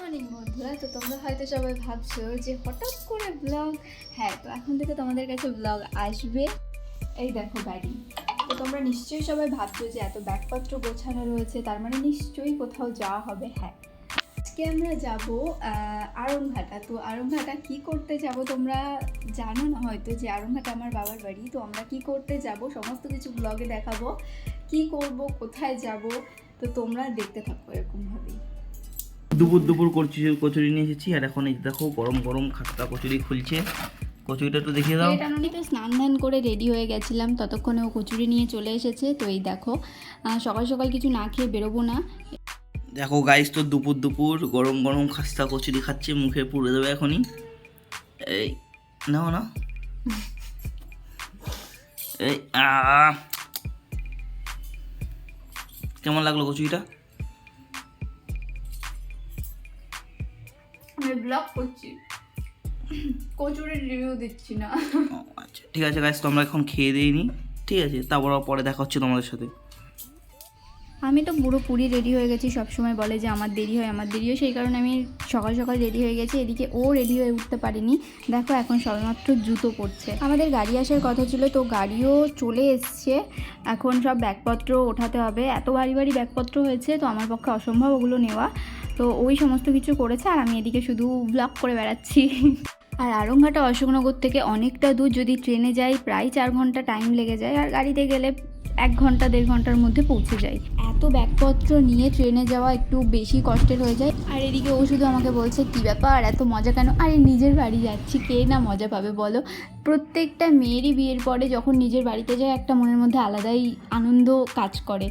Morning বন্ধুরা। তো তোমরা হয়তো সবাই ভাবছ যে হঠাৎ করে ব্লগ হ্যাঁ তো এখন থেকে তোমাদের কাছে ব্লগ আসবে। এই দেখো গাড়ি। তো তোমরা নিশ্চয়ই সবাই ভাবছ যে এত ব্যাগপত্র গোছানো রয়েছে, তার মানে নিশ্চয়ই কোথাও যাওয়া হবে। হ্যাঁ আজকে আমরা যাব আড়ংঘাটা। তো আড়ংঘাটা কি করতে যাব তোমরা জানো না হয়তো, যে আড়ংঘাটা আমার বাবার বাড়ি। তো আমরা কি করতে যাব, সমস্ত কিছু ব্লগে দেখাবো। কি করব, কোথায় যাব, তো তোমরা দেখতে থাকো এরকমভাবেই। দুপুর দুপুর কচুরি কচুরি নিয়ে এসেছি আর এখন এই দেখো গরম গরম খাস্তা কচুরি খুলছে। কচুরিটা একটু দেখিয়ে দাও। স্নান ধান করে রেডি হয়ে গেছিলাম ততক্ষণে ও কচুরি নিয়ে চলে এসেছে তো এই দেখো সকাল সকাল কিছু না খেয়ে বেরোবো না। দেখো গাইস তো দুপুর দুপুর গরম গরম খাস্তা কচুরি খাচ্ছে মুখে পুড়ে দেবে এখনই। এই নাও না। এই আ। কেমন লাগল কচুরিটা? আমি করছি। কচুরির রিভিউ দিচ্ছি না। আচ্ছা ঠিক আছে গাইস তো আমরা এখন খেয়ে দিইনি ঠিক আছে, তারপর পরে দেখা হচ্ছে তোমাদের সাথে। আমি তো পুরোপুরি রেডি হয়ে গেছি। সবসময় বলে যে আমার দেরি হয়, আমার দেরি হয়। সেই কারণে আমি সকাল সকাল রেডি হয়ে গেছি। এদিকে ও রেডি হয়ে উঠতে পারিনি। দেখো এখন সবেমাত্র জুতো পড়ছে আমাদের গাড়ি আসার কথা ছিল, তো গাড়িও চলে এসছে। এখন সব ব্যাগপত্র ওঠাতে হবে। এত ভারী ভারী ব্যাগপত্র হয়েছে, তো আমার পক্ষে অসম্ভব ওগুলো নেওয়া। তো ওই সমস্ত কিছু করেছে আর আমি এদিকে শুধু ব্লগ করে বেড়াচ্ছি। আর আরংঘাটা অশোকনগর থেকে অনেকটা দূর যদি ট্রেনে যাই, প্রায় চার ঘণ্টা টাইম লেগে যায় আর গাড়িতে গেলে এক ঘণ্টা, দেড় ঘণ্টার মধ্যে পৌঁছে যাই। এত ব্যাগপত্র নিয়ে ট্রেনে যাওয়া একটু বেশি কষ্টের হয়ে যায়। আর এদিকে ও শুধু আমাকে বলছে, কী ব্যাপার? এত মজা কেন? আরে, নিজের বাড়ি যাচ্ছি। কে না মজা পাবে বলো? প্রত্যেকটা মেয়েরই বিয়ের পরে যখন নিজের বাড়িতে যায়, একটা মনের মধ্যে আলাদাই আনন্দ কাজ করে।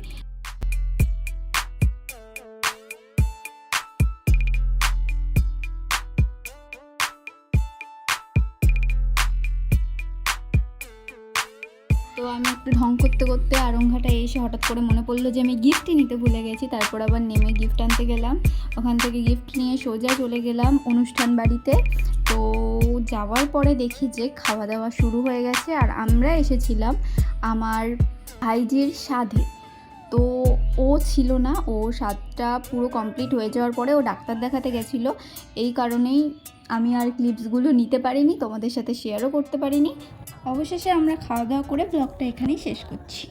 তো আমি একটু ঢং করতে করতে আরংঘাটায় এসে হঠাৎ করে মনে পড়ল যে আমি গিফটই নিতে ভুলে গেছি। তারপর আবার নেমে গিফট আনতে গেলাম। ওখান থেকে গিফট নিয়ে সোজা চলে গেলাম অনুষ্ঠান বাড়িতে। তো যাওয়ার পরে দেখি যে খাওয়া দাওয়া শুরু হয়ে গেছে আর আমরা এসেছিলাম আমার ভাইজির সাধে। ছিল না। ও সাতটা পুরো কমপ্লিট হয়ে যাওয়ার পরে ও ডাক্তার দেখাতে গেছিল। এই কারণেই আমি আর ক্লিপসগুলো নিতে পারিনি, তোমাদের সাথে শেয়ারও করতে পারিনি। অবশেষে আমরা খাওয়া দাওয়া করে ব্লগটা এখানেই শেষ করছি।